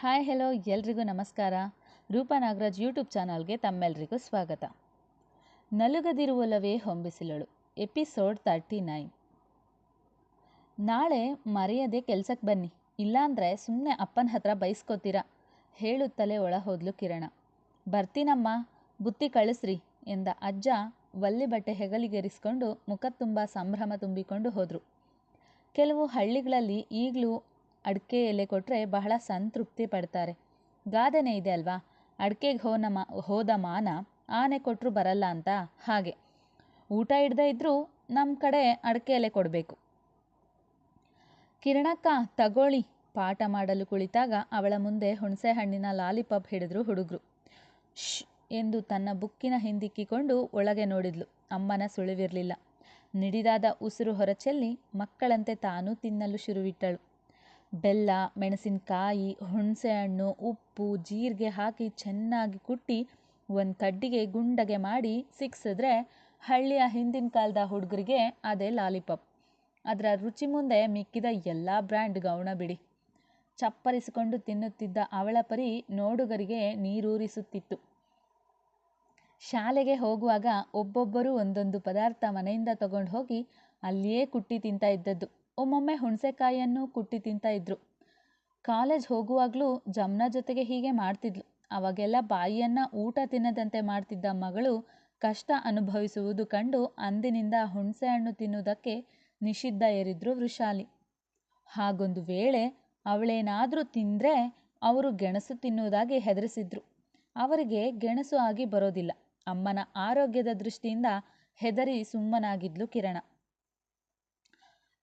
Hi hello ಎಲ್ರಿಗೂ ನಮಸ್ಕಾರ. Roopa Nagaraj YouTube ಚಾನಲ್ಗೆ ತಮ್ಮೆಲ್ರಿಗೂ ಸ್ವಾಗತ. ನಲುಗದಿರುವಲವೇ ಹೊಂಬಿಸಿಲಳು. Episode thirty nine. ನಾಳೆ ಮರೆಯದೆ ಕೆಲ್ಸಕ್ಕೆ ಬನ್ನಿ. ಇಲ್ಲಾಂದರೆ ಸುಮ್ಮನೆ ಅಪ್ಪನ ಹತ್ರ ಬೈಸ್ಕೋತೀರಾ? ಹೇಳುತ್ತಲೇ ಒಳ ಹೋದ್ಲು ಕಿರಣ. ಬರ್ತೀನಮ್ಮ, ಬುತ್ತಿ ಕಳಿಸ್ರಿ ಎಂದ ಅಜ್ಜ ವಲ್ಲಿ ಬಟ್ಟೆ ಹೆಗಲಿಗೆರಿಸ್ಕೊಂಡು ಮುಖ ತುಂಬ ಸಂಭ್ರಮ ತುಂಬಿಕೊಂಡು ಹೋದರು. ಕೆಲವು ಹಳ್ಳಿಗಳಲ್ಲಿ ಈಗಲೂ ಅಡಿಕೆ ಎಲೆ ಕೊಟ್ಟರೆ ಬಹಳ ಸಂತೃಪ್ತಿ ಪಡ್ತಾರೆ. ಗಾದೆನೇ ಇದೆ ಅಲ್ವಾ? ಅಡಿಕೆಗೆ ಹೋನ ಮಾ, ಹೋದ ಮಾನ ಆನೆ ಕೊಟ್ಟರು ಬರಲ್ಲ ಅಂತ ಹಾಗೆ. ಊಟ ಹಿಡ್ದೇ ಇದ್ದರೂ ನಮ್ಮ ಕಡೆ ಅಡಿಕೆ ಎಲೆ ಕೊಡಬೇಕು. ಕಿರಣಕ್ಕ, ತಗೊಳ್ಳಿ. ಪಾಠ ಮಾಡಲು ಕುಳಿತಾಗ ಅವಳ ಮುಂದೆ ಹುಣಸೆ ಹಣ್ಣಿನ ಲಾಲಿಪಾಪ್ ಹಿಡಿದ್ರು ಹುಡುಗರು. ಶ್ ಎಂದು ತನ್ನ ಬುಕ್ಕಿನ ಹಿಂದಿಕ್ಕಿಕೊಂಡು ಒಳಗೆ ನೋಡಿದ್ಲು. ಅಮ್ಮನ ಸುಳಿವಿರಲಿಲ್ಲ. ನಿಡಿದಾದ ಉಸಿರು ಹೊರಚೆಲ್ಲಿ ಮಕ್ಕಳಂತೆ ತಾನೂ ತಿನ್ನಲು ಶುರುವಿಟ್ಟಳು. ಬೆಲ್ಲ, ಮೆಣಸಿನಕಾಯಿ, ಹುಣಸೆಹಣ್ಣು, ಉಪ್ಪು, ಜೀರಿಗೆ ಹಾಕಿ ಚೆನ್ನಾಗಿ ಕುಟ್ಟಿ ಒಂದು ಕಡ್ಡಿಗೆ ಗುಂಡಗೆ ಮಾಡಿ ಸಿಕ್ಸಿದ್ರೆ ಹಳ್ಳಿಯ ಹಿಂದಿನ ಕಾಲದ ಹುಡುಗರಿಗೆ ಅದೇ ಲಾಲಿಪಾಪ್. ಅದರ ರುಚಿ ಮುಂದೆ ಮಿಕ್ಕಿದ ಎಲ್ಲ ಬ್ರ್ಯಾಂಡ್ ಗೌಣ ಬಿಡಿ. ಚಪ್ಪರಿಸಿಕೊಂಡು ತಿನ್ನುತ್ತಿದ್ದ ಅವಳ ಪರಿ ನೋಡುಗರಿಗೆ ನೀರೂರಿಸುತ್ತಿತ್ತು. ಶಾಲೆಗೆ ಹೋಗುವಾಗ ಒಬ್ಬೊಬ್ಬರು ಒಂದೊಂದು ಪದಾರ್ಥ ಮನೆಯಿಂದ ತಗೊಂಡು ಹೋಗಿ ಅಲ್ಲಿಯೇ ಕುಟ್ಟಿ ತಿಂತಾ ಇದ್ದದ್ದು. ಒಮ್ಮೊಮ್ಮೆ ಹುಣಸೆಕಾಯಿಯನ್ನು ಕುಟ್ಟಿ ತಿಂತಾ ಇದ್ರು. ಕಾಲೇಜ್ ಹೋಗುವಾಗಲೂ ಜಮ್ನ ಜೊತೆಗೆ ಹೀಗೆ ಮಾಡ್ತಿದ್ಲು. ಅವಾಗೆಲ್ಲ ಬಾಯಿಯನ್ನ ಊಟ ತಿನ್ನದಂತೆ ಮಾಡ್ತಿದ್ದ ಮಗಳು ಕಷ್ಟ ಅನುಭವಿಸುವುದು ಕಂಡು ಅಂದಿನಿಂದ ಹುಣಸೆಹಣ್ಣು ತಿನ್ನುವುದಕ್ಕೆ ನಿಷಿದ್ಧ ಏರಿದ್ರು ವೃಷಾಲಿ. ಹಾಗೊಂದು ವೇಳೆ ಅವಳೇನಾದರೂ ತಿಂದರೆ ಅವರು ಗೆಣಸು ತಿನ್ನುವುದಾಗಿ ಹೆದರಿಸಿದ್ರು. ಅವರಿಗೆ ಗೆಣಸು ಆಗಿ ಬರೋದಿಲ್ಲ. ಅಮ್ಮನ ಆರೋಗ್ಯದ ದೃಷ್ಟಿಯಿಂದ ಹೆದರಿ ಸುಮ್ಮನಾಗಿದ್ಲು ಕಿರಣ.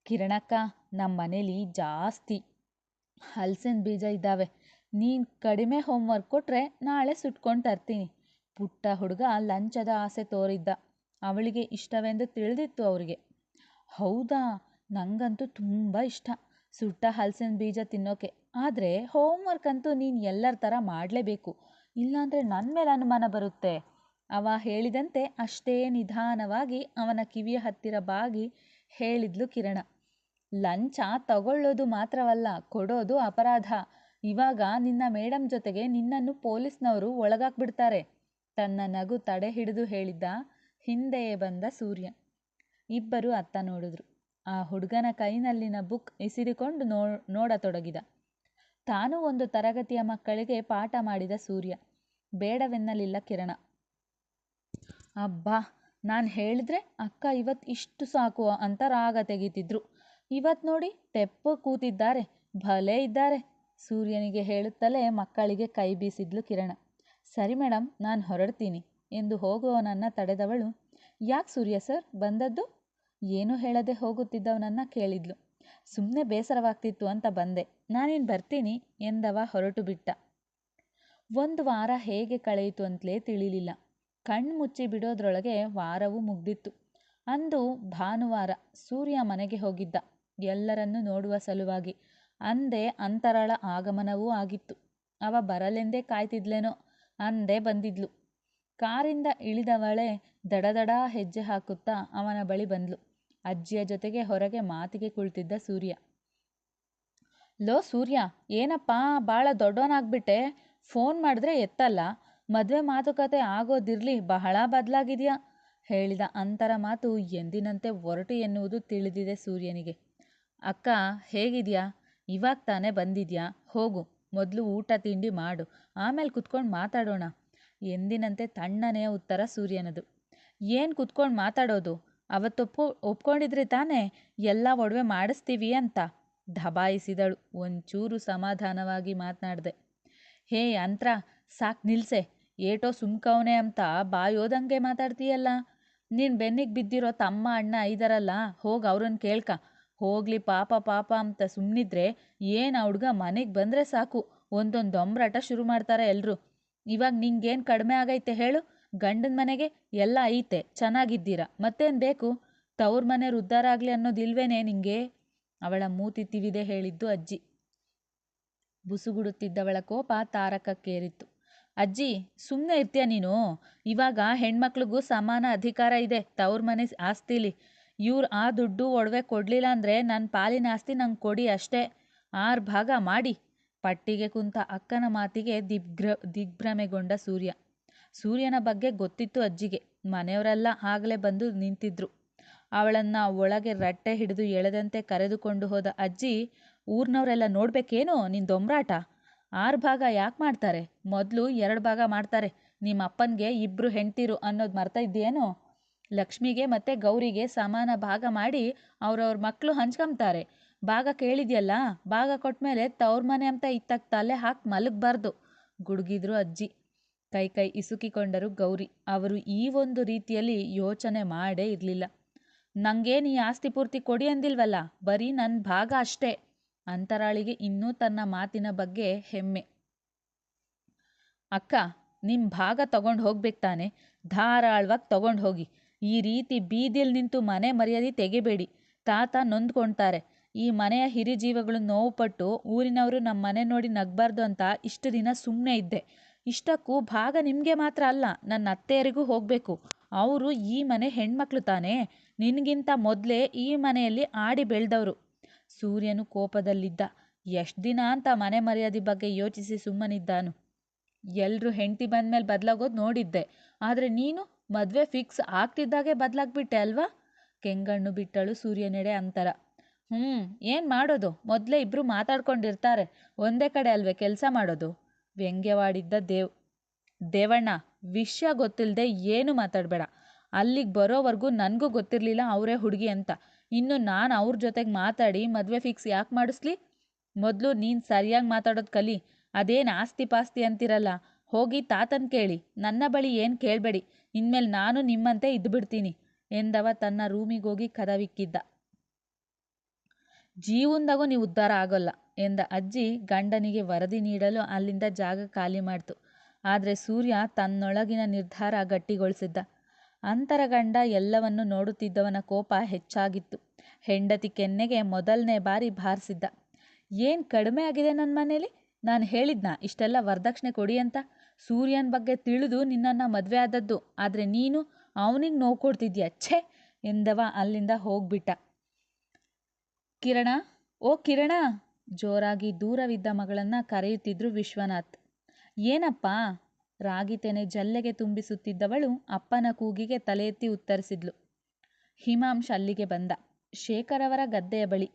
ಕಿರಣಕ್ಕ ನಮ್ಮ ಮನೇಲಿ ಜಾಸ್ತಿ ಹಲಸಿನ ಬೀಜ ಇದ್ದಾವೆ. ನೀನು ಕಡಿಮೆ ಹೋಮ್ವರ್ಕ್ ಕೊಟ್ಟರೆ ನಾಳೆ ಸುಟ್ಕೊಂಡು ತರ್ತೀನಿ. ಪುಟ್ಟ ಹುಡುಗ ಲಂಚದ ಆಸೆ ತೋರಿದ್ದ. ಅವಳಿಗೆ ಇಷ್ಟವೆಂದು ತಿಳಿದಿತ್ತು ಅವರಿಗೆ. ಹೌದಾ ನನಗಂತೂ ತುಂಬ ಇಷ್ಟ ಸುಟ್ಟ ಹಲಸಿನ ಬೀಜ ತಿನ್ನೋಕೆ. ಆದರೆ ಹೋಮ್ವರ್ಕ್ ಅಂತೂ ನೀನು ಎಲ್ಲರ ಥರ ಮಾಡಲೇಬೇಕು. ಇಲ್ಲಾಂದರೆ ನನ್ನ ಮೇಲೆ ಅನುಮಾನ ಬರುತ್ತೆ. ಅವ ಹೇಳಿದಂತೆ ಅಷ್ಟೇ ನಿಧಾನವಾಗಿ ಅವನ ಕಿವಿಯ ಹತ್ತಿರ ಬಾಗಿ ಹೇಳಿದ್ಲು ಕಿರಣ. ಲಂಚ ತಗೊಳ್ಳೋದು ಮಾತ್ರವಲ್ಲ, ಕೊಡೋದು ಅಪರಾಧ. ಇವಾಗ ನಿನ್ನ ಮೇಡಂ ಜೊತೆಗೆ ನಿನ್ನನ್ನು ಪೊಲೀಸ್ನವರು ಒಳಗಾಕ್ಬಿಡ್ತಾರೆ. ತನ್ನ ನಗು ತಡೆ ಹಿಡಿದು ಹೇಳಿದ್ದ ಹಿಂದೆಯೇ ಬಂದ ಸೂರ್ಯ. ಇಬ್ಬರು ಅತ್ತ ನೋಡಿದ್ರು. ಆ ಹುಡುಗನ ಕೈನಲ್ಲಿನ ಬುಕ್ ಇಸಿರಿಕೊಂಡು ನೋ, ನೋಡತೊಡಗಿದ. ತಾನೂ ಒಂದು ತರಗತಿಯ ಮಕ್ಕಳಿಗೆ ಪಾಠ ಮಾಡಿದ ಸೂರ್ಯ. ಬೇಡವೆನ್ನಲಿಲ್ಲ ಕಿರಣ. ಅಬ್ಬಾ, ನಾನು ಹೇಳಿದ್ರೆ ಅಕ್ಕ ಇವತ್ತು ಇಷ್ಟು ಸಾಕು ಅಂತ ರಾಗ ತೆಗಿತಿದ್ರು. ಇವತ್ತು ನೋಡಿ ತೆಪ್ಪ ಕೂತಿದ್ದಾರೆ, ಭಲೇ ಇದ್ದಾರೆ. ಸೂರ್ಯನಿಗೆ ಹೇಳುತ್ತಲೇ ಮಕ್ಕಳಿಗೆ ಕೈ ಬೀಸಿದ್ಲು ಕಿರಣ. ಸರಿ ಮೇಡಮ್ ನಾನು ಹೊರಡ್ತೀನಿ ಎಂದು ಹೋಗುವವನನ್ನು ತಡೆದವಳು. ಯಾಕೆ ಸೂರ್ಯ ಸರ್, ಬಂದದ್ದು? ಏನೂ ಹೇಳದೆ ಹೋಗುತ್ತಿದ್ದವನನ್ನು ಕೇಳಿದ್ಲು. ಸುಮ್ಮನೆ ಬೇಸರವಾಗ್ತಿತ್ತು ಅಂತ ಬಂದೆ. ನಾನೇನು ಬರ್ತೀನಿ ಎಂದವ ಹೊರಟು ಬಿಟ್ಟ. ಒಂದು ವಾರ ಹೇಗೆ ಕಳೆಯಿತು ಅಂತಲೇ ತಿಳಿಲಿಲ್ಲ. ಕಣ್ಣು ಮುಚ್ಚಿ ಬಿಡೋದ್ರೊಳಗೆ ವಾರವೂ ಮುಗ್ದಿತ್ತು. ಅಂದು ಭಾನುವಾರ ಸೂರ್ಯ ಮನೆಗೆ ಹೋಗಿದ್ದ. ಎಲ್ಲರನ್ನೂ ನೋಡುವ ಸಲುವಾಗಿ. ಅಂದೇ ಅಂತರಾಳ ಆಗಮನವೂ ಆಗಿತ್ತು. ಅವ ಬರಲೆಂದೇ ಕಾಯ್ತಿದ್ಲೇನೋ? ಅಂದೇ ಬಂದಿದ್ಲು. ಕಾರಿಂದ ಇಳಿದವಳೆ ದಡದಡ ಹೆಜ್ಜೆ ಹಾಕುತ್ತಾ ಅವನ ಬಳಿ ಬಂದ್ಲು. ಅಜ್ಜಿಯ ಜೊತೆಗೆ ಹೊರಗೆ ಮಾತಿಗೆ ಕುಳಿತಿದ್ದ ಸೂರ್ಯ. ಲೋ ಸೂರ್ಯ, ಏನಪ್ಪ ಭಾಳ ದೊಡ್ಡವನಾಗ್ಬಿಟ್ಟೆ. ಫೋನ್ ಮಾಡಿದ್ರೆ ಎತ್ತಲ್ಲ. ಮದುವೆ ಮಾತುಕತೆ ಆಗೋದಿರ್ಲಿ, ಬಹಳ ಬದಲಾಗಿದೆಯಾ? ಹೇಳಿದ ಅಂತರ ಮಾತು ಎಂದಿನಂತೆ ಒರಟು ಎನ್ನುವುದು ತಿಳಿದಿದೆ ಸೂರ್ಯನಿಗೆ. ಅಕ್ಕ, ಹೇಗಿದ್ಯಾ? ಇವಾಗ ತಾನೇ ಬಂದಿದ್ಯಾ? ಹೋಗು, ಮೊದಲು ಊಟ ತಿಂಡಿ ಮಾಡು, ಆಮೇಲೆ ಕುತ್ಕೊಂಡು ಮಾತಾಡೋಣ. ಎಂದಿನಂತೆ ತಣ್ಣನೆಯ ಉತ್ತರ ಸೂರ್ಯನದು. ಏನು ಕುತ್ಕೊಂಡು ಮಾತಾಡೋದು? ಅವತ್ತೊಪ್ಪು ಒಪ್ಕೊಂಡಿದ್ರಿ ತಾನೇ? ಎಲ್ಲ ಒಡವೆ ಮಾಡಿಸ್ತೀವಿ ಅಂತ, ದಬಾಯಿಸಿದಳು. ಒಂಚೂರು ಸಮಾಧಾನವಾಗಿ ಮಾತನಾಡಿದೆ. ಹೇ ಅಂತ್ರ ಸಾಕು ನಿಲ್ಸೆ. ಏಟೋ ಸುಮ್ಕವನೆ ಅಂತ ಬಾಯೋದಂಗೆ ಮಾತಾಡ್ತೀಯಲ್ಲ? ನೀನು ಬೆನ್ನಿಗೆ ಬಿದ್ದಿರೋ ತಮ್ಮ ಅಣ್ಣ ಇದಾರಲ್ಲ ಹೋಗಿ ಅವ್ರನ್ನ ಕೇಳ್ಕ. ಹೋಗ್ಲಿ ಪಾಪ ಪಾಪ ಅಂತ ಸುಮ್ಮನಿದ್ರೆ ಏನು ಆ ಹುಡ್ಗ ಮನೆಗೆ ಬಂದರೆ ಸಾಕು. ಒಂದೊಂದು ದೊಂಬರಾಟ ಶುರು ಮಾಡ್ತಾರೆ ಎಲ್ಲರೂ ಇವಾಗ ನಿಂಗೇನು ಕಡಿಮೆ ಆಗೈತೆ ಹೇಳು? ಗಂಡನ ಮನೆಗೆ ಎಲ್ಲ ಐತೆ, ಚೆನ್ನಾಗಿದ್ದೀರಾ? ಮತ್ತೇನು ಬೇಕು? ತವ್ರ ಮನೆ ಉದ್ಧಾರ ಆಗಲಿ ಅನ್ನೋದಿಲ್ವೇನೆ ನಿಂಗೆ? ಅವಳ ಮೂತಿ ತಿವಿದೆ ಹೇಳಿದ್ದು ಅಜ್ಜಿ. ಬುಸುಗುಡುತ್ತಿದ್ದವಳ ಕೋಪ ತಾರಕಕ್ಕೇರಿತ್ತು. ಅಜ್ಜಿ ಸುಮ್ಮನೆ ಇರ್ತೀಯ ನೀನು? ಇವಾಗ ಹೆಣ್ಮಕ್ಳಿಗೂ ಸಮಾನ ಅಧಿಕಾರ ಇದೆ. ತವ್ರ ಮನೆ ಆಸ್ತಿಲಿ. ಇವ್ರು ಆ ದುಡ್ಡು ಒಡವೆ ಕೊಡಲಿಲ್ಲ ಅಂದರೆ ನನ್ನ ಪಾಲಿನ ಆಸ್ತಿ ನಂಗೆ ಕೊಡಿ ಅಷ್ಟೇ. ಆರು ಭಾಗ ಮಾಡಿ. ಪಟ್ಟಿಗೆ ಕುಂತ ಅಕ್ಕನ ಮಾತಿಗೆ ದಿಗ್ಭ್ರ, ದಿಗ್ಭ್ರಮೆಗೊಂಡ ಸೂರ್ಯ. ಸೂರ್ಯನ ಬಗ್ಗೆ ಗೊತ್ತಿತ್ತು ಅಜ್ಜಿಗೆ. ಮನೆಯವರೆಲ್ಲ ಆಗಲೇ ಬಂದು ನಿಂತಿದ್ರು. ಅವಳನ್ನು ಒಳಗೆ ರಟ್ಟೆ ಹಿಡಿದು ಎಳೆದಂತೆ ಕರೆದುಕೊಂಡು ಹೋದ ಅಜ್ಜಿ, ಊರಿನವರೆಲ್ಲ ನೋಡ್ಬೇಕೇನೋ ನಿನ್ನ ದೊಂಬರಾಟ ಆರು ಭಾಗ ಯಾಕೆ ಮಾಡ್ತಾರೆ? ಮೊದಲು ಎರಡು ಭಾಗ ಮಾಡ್ತಾರೆ. ನಿಮ್ಮ ಅಪ್ಪನಿಗೆ ಇಬ್ಬರು ಹೆಂಡ್ತಿರು ಅನ್ನೋದು ಮರ್ತಾ ಇದ್ದೀಯೇನು? ಲಕ್ಷ್ಮಿಗೆ ಮತ್ತೆ ಗೌರಿಗೆ ಸಮಾನ ಭಾಗ ಮಾಡಿ ಅವ್ರವ್ರ ಮಕ್ಕಳು ಹಂಚ್ಕೊಂತಾರೆ ಭಾಗ ಕೇಳಿದ್ಯಲ್ಲ, ಭಾಗ ಕೊಟ್ಮೇಲೆ ತವ್ರ ಮನೆ ಅಂತ ಇತ್ತಾಗ ತಲೆ ಹಾಕಿ ಮಲಗಬಾರ್ದು. ಗುಡುಗಿದ್ರು ಅಜ್ಜಿ. ಕೈ ಕೈ ಇಸುಕಿಕೊಂಡರು ಗೌರಿ. ಅವರು ಈ ಒಂದು ರೀತಿಯಲ್ಲಿ ಯೋಚನೆ ಮಾಡೇ ಇರಲಿಲ್ಲ. ನನಗೇನು ಈ ಆಸ್ತಿ ಪೂರ್ತಿ ಕೊಡಿ ಅಂದಿಲ್ವಲ್ಲ, ಬರೀ ನನ್ನ ಭಾಗ ಅಷ್ಟೇ. ಅಂತರಾಳಿಗೆ ಇನ್ನೂ ತನ್ನ ಮಾತಿನ ಬಗ್ಗೆ ಹೆಮ್ಮೆ. ಅಕ್ಕ ನಿಮ್ಮ ಭಾಗ ತಗೊಂಡು ಹೋಗ್ಬೇಕು ತಾನೆ. ಧಾರಾಳವಾಗಿ ತಗೊಂಡು ಹೋಗಿ. ಈ ರೀತಿ ಬೀದಿಲ್ ನಿಂತು ಮನೆ ಮರ್ಯಾದೆ ತೆಗಿಬೇಡಿ. ತಾತ ನೊಂದ್ಕೊಂತಾರೆ ಈ ಮನೆಯ ಹಿರಿಜೀವಗಳು ನೋವುಪಟ್ಟು ಊರಿನವರು ನಮ್ಮ ಮನೆ ನೋಡಿ ನಗಬಾರ್ದು ಅಂತ ಇಷ್ಟು ದಿನ ಸುಮ್ಮನೆ ಇದ್ದೆ. ಇಷ್ಟಕ್ಕೂ ಭಾಗ ನಿಮಗೆ ಮಾತ್ರ ಅಲ್ಲ, ನನ್ನ ಅತ್ತೆಯರಿಗೂ ಹೋಗಬೇಕು. ಅವರು ಈ ಮನೆ ಹೆಣ್ಮಕ್ಳು ತಾನೇ. ನಿನಗಿಂತ ಮೊದಲೇ ಈ ಮನೆಯಲ್ಲಿ ಆಡಿ ಬೆಳೆದವರು. ಸೂರ್ಯನು ಕೋಪದಲ್ಲಿದ್ದ. ಎಷ್ಟು ದಿನ ಅಂತ ಮನೆ ಮರ್ಯಾದೆ ಬಗ್ಗೆ ಯೋಚಿಸಿ ಸುಮ್ಮನಿದ್ದಾನು. ಎಲ್ಲರೂ ಹೆಂಡತಿ ಬಂದಮೇಲೆ ಬದಲಾಗೋದು ನೋಡಿದ್ದೆ. ಆದರೆ ನೀನು ಮದುವೆ ಫಿಕ್ಸ್ ಆಗ್ತಿದ್ದಾಗೆ ಬದಲಾಗ್ಬಿಟ್ಟೆ ಅಲ್ವಾ? ಕೆಂಗಣ್ಣು ಬಿಟ್ಟಳು ಸೂರ್ಯನೆಡೆ ಅಂತರ. ಹ್ಞೂ ಏನು ಮಾಡೋದು? ಮೊದಲೇ ಇಬ್ಬರು ಮಾತಾಡ್ಕೊಂಡಿರ್ತಾರೆ. ಒಂದೇ ಕಡೆ ಅಲ್ವೇ ಕೆಲಸ ಮಾಡೋದು? ವ್ಯಂಗ್ಯವಾಡಿದ್ದ ದೇವ್, ದೇವಣ್ಣ, ವಿಷಯ ಗೊತ್ತಿಲ್ಲದೆ ಏನು ಮಾತಾಡಬೇಡ. ಅಲ್ಲಿಗೆ ಬರೋವರೆಗೂ ನನಗೂ ಗೊತ್ತಿರಲಿಲ್ಲ ಅವರೇ ಹುಡುಗಿ ಅಂತ. ಇನ್ನು ನಾನು ಅವ್ರ ಜೊತೆಗೆ ಮಾತಾಡಿ ಮದುವೆ ಫಿಕ್ಸ್ ಯಾಕೆ ಮಾಡಿಸ್ಲಿ? ಮೊದಲು ನೀನು ಸರಿಯಾಗಿ ಮಾತಾಡೋದು ಕಲಿ. ಅದೇನು ಆಸ್ತಿ ಪಾಸ್ತಿ ಅಂತಿರಲ್ಲ? ಹೋಗಿ ತಾತನ ಕೇಳಿ. ನನ್ನ ಬಳಿ ಏನು ಕೇಳಬೇಡಿ. ಇನ್ಮೇಲೆ ನಾನು ನಿಮ್ಮಂತೆ ಇದ್ದುಬಿಡ್ತೀನಿ ಎಂದವ ತನ್ನ ರೂಮಿಗೋಗಿ ಕದವಿಕ್ಕಿದ್ದ. ಜೀವನದಾಗೂ ನೀವು ಉದ್ಧಾರ ಆಗೋಲ್ಲ ಎಂದ ಅಜ್ಜಿ ಗಂಡನಿಗೆ ವರದಿ ನೀಡಲು ಅಲ್ಲಿಂದ ಜಾಗ ಖಾಲಿ ಮಾಡ್ತು. ಆದರೆ ಸೂರ್ಯ ತನ್ನೊಳಗಿನ ನಿರ್ಧಾರ ಗಟ್ಟಿಗೊಳಿಸಿದ್ದ. ಅಂತರ ಗಂಡ ಎಲ್ಲವನ್ನು ನೋಡುತ್ತಿದ್ದವನ ಕೋಪ ಹೆಚ್ಚಾಗಿತ್ತು. ಹೆಂಡತಿ ಕೆನ್ನೆಗೆ ಮೊದಲನೇ ಬಾರಿ ಬಾರಿಸಿದ್ದ ಏನು ಕಡಿಮೆ ಆಗಿದೆ ನನ್ನ ಮನೇಲಿ? ನಾನು ಹೇಳಿದ್ನಾ ಇಷ್ಟೆಲ್ಲ ವರದಕ್ಷಿಣೆ ಕೊಡಿ ಅಂತ? ಸೂರ್ಯನ ಬಗ್ಗೆ ತಿಳಿದು ನಿನ್ನನ್ನು ಮದುವೆ ಆದದ್ದು. ಆದರೆ ನೀನು ಅವನಿಗೆ ನೋವು ಕೊಡ್ತಿದ್ದೀಯ ಛೇ! ಎಂದವ ಅಲ್ಲಿಂದ ಹೋಗ್ಬಿಟ್ಟ. ಕಿರಣ? ಓ ಕಿರಣ! ಜೋರಾಗಿ ದೂರವಿದ್ದ ಮಗಳನ್ನು ಕರೆಯುತ್ತಿದ್ರು ವಿಶ್ವನಾಥ್. ಏನಪ್ಪ? ರಾಗಿ ತೆನೆ ಜಲ್ಲೆಗೆ ತುಂಬಿಸುತ್ತಿದ್ದವಳು ಅಪ್ಪನ ಕೂಗಿಗೆ ತಲೆ ಎತ್ತಿ ಉತ್ತರಿಸಿದ್ಲು. ಹಿಮಾಂಶ ಅಲ್ಲಿಗೆ ಬಂದ. ಶೇಖರವರ ಗದ್ದೆಯ ಬಳಿ.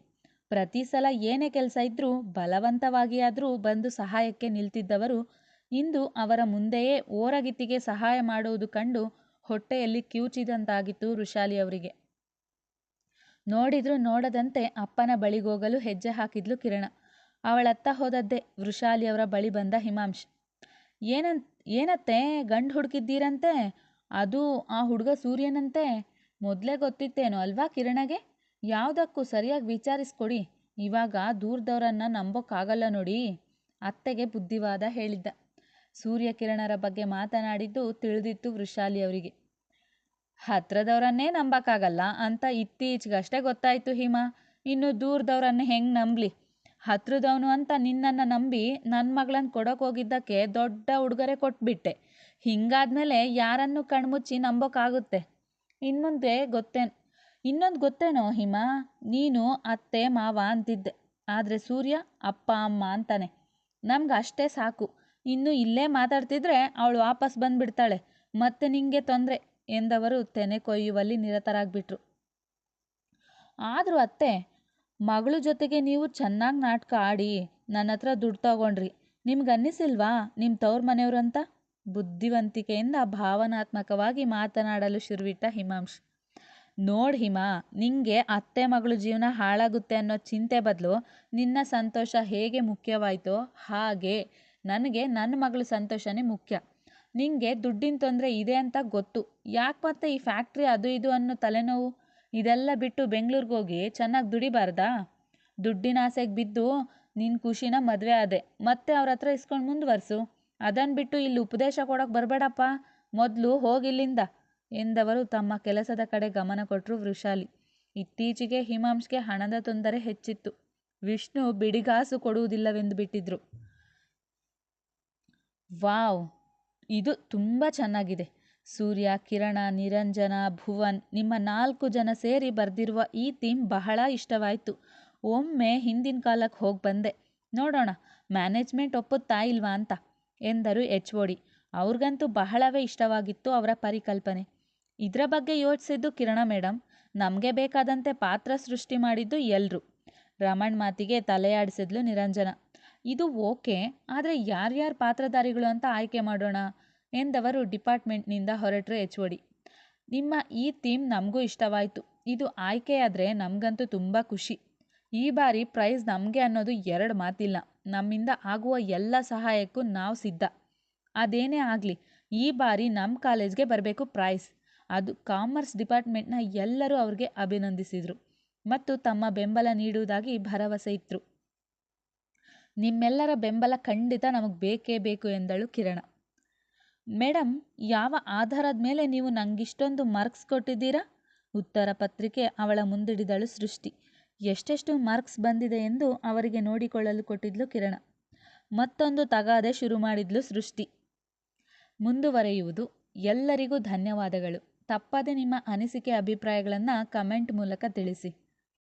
ಪ್ರತಿ ಸಲ ಏನೇ ಕೆಲಸ ಇದ್ರೂ ಬಲವಂತವಾಗಿಯಾದರೂ ಬಂದು ಸಹಾಯಕ್ಕೆ ನಿಲ್ತಿದ್ದವರು ಇಂದು ಅವರ ಮುಂದೆಯೇ ಓರಗಿತ್ತಿಗೆ ಸಹಾಯ ಮಾಡುವುದು ಕಂಡು ಹೊಟ್ಟೆಯಲ್ಲಿ ಕಿವುಚಿದಂತಾಗಿತ್ತು ವೃಷಾಲಿ ಅವರಿಗೆ. ನೋಡಿದ್ರೂ ನೋಡದಂತೆ ಅಪ್ಪನ ಬಳಿಗೋಗಲು ಹೆಜ್ಜೆ ಹಾಕಿದ್ಲು ಕಿರಣ. ಅವಳತ್ತ ಹೋದದ್ದೇ ವೃಷಾಲಿಯವರ ಬಳಿ ಬಂದ ಹಿಮಾಂಶ್. ಏನಂತ ಏನತ್ತೆ ಗಂಡು ಹುಡುಕಿದ್ದೀರಂತೆ? ಅದು ಆ ಹುಡುಗ ಸೂರ್ಯನಂತೆ? ಮೊದಲೇ ಗೊತ್ತಿತ್ತೇನೋ ಅಲ್ವಾ ಕಿರಣಗೆ? ಯಾವುದಕ್ಕೂ ಸರಿಯಾಗಿ ವಿಚಾರಿಸ್ಕೊಡಿ. ಇವಾಗ ದೂರದವರನ್ನ ನಂಬೋಕ್ಕಾಗಲ್ಲ ನೋಡಿ. ಅತ್ತೆಗೆ ಬುದ್ಧಿವಾದ ಹೇಳಿದ್ದ. ಸೂರ್ಯಕಿರಣರ ಬಗ್ಗೆ ಮಾತನಾಡಿದ್ದು ತಿಳಿದಿತ್ತು ವೃಷಾಲಿ ಅವರಿಗೆ. ಹತ್ರದವರನ್ನೇ ನಂಬಕ್ಕಾಗಲ್ಲ ಅಂತ ಇತ್ತೀಚೆಗಷ್ಟೇ ಗೊತ್ತಾಯ್ತು ಹಿಮಾ. ಇನ್ನು ದೂರದವ್ರನ್ನ ಹೆಂಗೆ ನಂಬಲಿ? ಹತ್ರದವನು ಅಂತ ನಿನ್ನನ್ನು ನಂಬಿ ನನ್ನ ಮಗಳನ್ನ ಕೊಡೋಕೆ ಹೋಗಿದ್ದಕ್ಕೆ ದೊಡ್ಡ ಉಡುಗೊರೆ ಕೊಟ್ಬಿಟ್ಟೆ. ಹಿಂಗಾದ್ಮೇಲೆ ಯಾರನ್ನು ಕಣ್ಮುಚ್ಚಿ ನಂಬೋಕ್ಕಾಗುತ್ತೆ? ಇನ್ಮುಂದೆ ಗೊತ್ತೇನು ಇನ್ನೊಂದು ಗೊತ್ತೇನೋ ಹಿಮ? ನೀನು ಅತ್ತೆ, ಮಾವ ಅಂತಿದ್ದೆ. ಆದರೆ ಸೂರ್ಯ ಅಪ್ಪ, ಅಮ್ಮ ಅಂತಾನೆ. ನಮ್ಗೆ ಅಷ್ಟೇ ಸಾಕು. ಇನ್ನು ಇಲ್ಲೇ ಮಾತಾಡ್ತಿದ್ರೆ ಅವಳು ವಾಪಸ್ ಬಂದ್ಬಿಡ್ತಾಳೆ. ಮತ್ತೆ ನಿಂಗೆ ತೊಂದರೆ ಎಂದವರು ತೆನೆ ಕೊಯ್ಯುವಲ್ಲಿ ನಿರತರಾಗ್ಬಿಟ್ರು. ಆದರೂ ಅತ್ತೆ, ಮಗಳು ಜೊತೆಗೆ ನೀವು ಚೆನ್ನಾಗಿ ನಾಟಕ ಆಡಿ ನನ್ನ ಹತ್ರ ದುಡ್ಡು ತಗೊಂಡ್ರಿ. ನಿಮ್ಗನ್ನಿಸಿಲ್ವಾ ನಿಮ್ಮ ತವ್ರ ಮನೆಯವರು ಅಂತ ಬುದ್ಧಿವಂತಿಕೆಯಿಂದ ಭಾವನಾತ್ಮಕವಾಗಿ ಮಾತನಾಡಲು ಶುರುವಿಟ್ಟ ಹಿಮಾಂಶ್. ನೋಡ್ ಹಿಮಾ, ನಿಂಗೆ ಅತ್ತೆ ಮಗಳು ಜೀವನ ಹಾಳಾಗುತ್ತೆ ಅನ್ನೋ ಚಿಂತೆ ಬದಲು ನಿನ್ನ ಸಂತೋಷ ಹೇಗೆ ಮುಖ್ಯವಾಯಿತೋ ಹಾಗೆ ನನಗೆ ನನ್ನ ಮಗಳ ಸಂತೋಷನೇ ಮುಖ್ಯ. ನಿಂಗೆ ದುಡ್ಡಿನ ತೊಂದರೆ ಇದೆ ಅಂತ ಗೊತ್ತು. ಯಾಕೆ ಮತ್ತೆ ಈ ಫ್ಯಾಕ್ಟ್ರಿ ಅದು ಇದು ಅನ್ನೋ ತಲೆನೋವು? ಇದೆಲ್ಲ ಬಿಟ್ಟು ಬೆಂಗ್ಳೂರಿಗೆ ಹೋಗಿ ಚೆನ್ನಾಗಿ ದುಡಿಬಾರ್ದಾ? ದುಡ್ಡಿನ ಆಸೆಗೆ ಬಿದ್ದು ನಿನ್ನ ಖುಷಿನ ಮದುವೆ ಆದೆ. ಮತ್ತೆ ಅವ್ರ ಹತ್ರ ಇಸ್ಕೊಂಡು ಮುಂದುವರ್ಸು. ಅದನ್ನು ಬಿಟ್ಟು ಇಲ್ಲಿ ಉಪದೇಶ ಕೊಡೋಕೆ ಬರಬೇಡಪ್ಪ. ಮೊದಲು ಹೋಗಿಲ್ಲಿಂದ ಎಂದವರು ತಮ್ಮ ಕೆಲಸದ ಕಡೆ ಗಮನ ಕೊಟ್ಟರು ವೃಷಾಲಿ. ಇತ್ತೀಚೆಗೆ ಹಿಮಾಂಶ್ಗೆ ಹಣದ ತೊಂದರೆ ಹೆಚ್ಚಿತ್ತು. ವಿಷ್ಣು ಬಿಡಿಗಾಸು ಕೊಡುವುದಿಲ್ಲವೆಂದು ಬಿಟ್ಟಿದ್ರು. ವಾವ್, ಇದು ತುಂಬ ಚೆನ್ನಾಗಿದೆ. ಸೂರ್ಯ, ಕಿರಣ, ನಿರಂಜನ, ಭುವನ್, ನಿಮ್ಮ ನಾಲ್ಕು ಜನ ಸೇರಿ ಬರೆದಿರುವ ಈ ಥೀಮ್ ಬಹಳ ಇಷ್ಟವಾಯಿತು. ಒಮ್ಮೆ ಹಿಂದಿನ ಕಾಲಕ್ಕೆ ಹೋಗಿ ಬಂದೆ. ನೋಡೋಣ, ಮ್ಯಾನೇಜ್ಮೆಂಟ್ ಒಪ್ಪುತ್ತಾ ಇಲ್ವಾ ಅಂತ, ಎಂದರು ಎಚ್ ಒ ಅವ್ರಿಗಂತೂ ಬಹಳವೇ ಇಷ್ಟವಾಗಿತ್ತು ಅವರ ಪರಿಕಲ್ಪನೆ. ಇದರ ಬಗ್ಗೆ ಯೋಚಿಸಿದ್ದು ಕಿರಣ ಮೇಡಮ್ ನಮಗೆ ಬೇಕಾದಂತೆ ಪಾತ್ರ ಸೃಷ್ಟಿ ಮಾಡಿದ್ದು ಎಲ್ಲರೂ ರಮಣ್ ಮಾತಿಗೆ ತಲೆಯಾಡಿಸಿದ್ಲು ನಿರಂಜನ. ಇದು ಓಕೆ, ಆದರೆ ಯಾರ್ಯಾರು ಪಾತ್ರಧಾರಿಗಳು ಅಂತ ಆಯ್ಕೆ ಮಾಡೋಣ ಎಂದವರು ಡಿಪಾರ್ಟ್ಮೆಂಟ್ನಿಂದ ಹೊರಟರು ಎಚ್ ಒ ಡಿ. ನಿಮ್ಮ ಈ ಥೀಮ್ ನಮಗೂ ಇಷ್ಟವಾಯಿತು. ಇದು ಆಯ್ಕೆಯಾದರೆ ನಮಗಂತೂ ತುಂಬ ಖುಷಿ. ಈ ಬಾರಿ ಪ್ರೈಸ್ ನಮಗೆ ಅನ್ನೋದು ಎರಡು ಮಾತಿಲ್ಲ. ನಮ್ಮಿಂದ ಆಗುವ ಎಲ್ಲ ಸಹಾಯಕ್ಕೂ ನಾವು ಸಿದ್ಧ. ಅದೇನೇ ಆಗಲಿ, ಈ ಬಾರಿ ನಮ್ಮ ಕಾಲೇಜ್ಗೆ ಬರಬೇಕು ಪ್ರೈಸ್. ಅದು ಕಾಮರ್ಸ್ ಡಿಪಾರ್ಟ್ಮೆಂಟ್ನ ಎಲ್ಲರೂ ಅವ್ರಿಗೆ ಅಭಿನಂದಿಸಿದರು. ಮತ್ತು ತಮ್ಮ ಬೆಂಬಲ ನೀಡುವುದಾಗಿ ಭರವಸೆ ಇತ್ತರು ನಿಮ್ಮೆಲ್ಲರ ಬೆಂಬಲ ಖಂಡಿತ ನಮಗೆ ಬೇಕೇ ಬೇಕು ಎಂದಳು ಕಿರಣ. ಮೇಡಮ್ ಯಾವ ಆಧಾರದ ಮೇಲೆ ನೀವು ನಂಗಿಷ್ಟೊಂದು ಮಾರ್ಕ್ಸ್ ಕೊಟ್ಟಿದ್ದೀರಾ? ಉತ್ತರ ಪತ್ರಿಕೆ ಅವಳ ಮುಂದಿಡಿದಳು ಸೃಷ್ಟಿ. ಎಷ್ಟೆಷ್ಟು ಮಾರ್ಕ್ಸ್ ಬಂದಿದೆ ಎಂದು ಅವರಿಗೆ ನೋಡಿಕೊಳ್ಳಲು ಕೊಟ್ಟಿದ್ಲು ಕಿರಣ. ಮತ್ತೊಂದು ತಗಾದೆ ಶುರು ಮಾಡಿದ್ಲು ಸೃಷ್ಟಿ. ಮುಂದುವರೆಯುವುದು. ಎಲ್ಲರಿಗೂ ಧನ್ಯವಾದಗಳು. ತಪ್ಪದೆ ನಿಮ್ಮ ಅನಿಸಿಕೆ ಅಭಿಪ್ರಾಯಗಳನ್ನು ಕಮೆಂಟ್ ಮೂಲಕ ತಿಳಿಸಿ.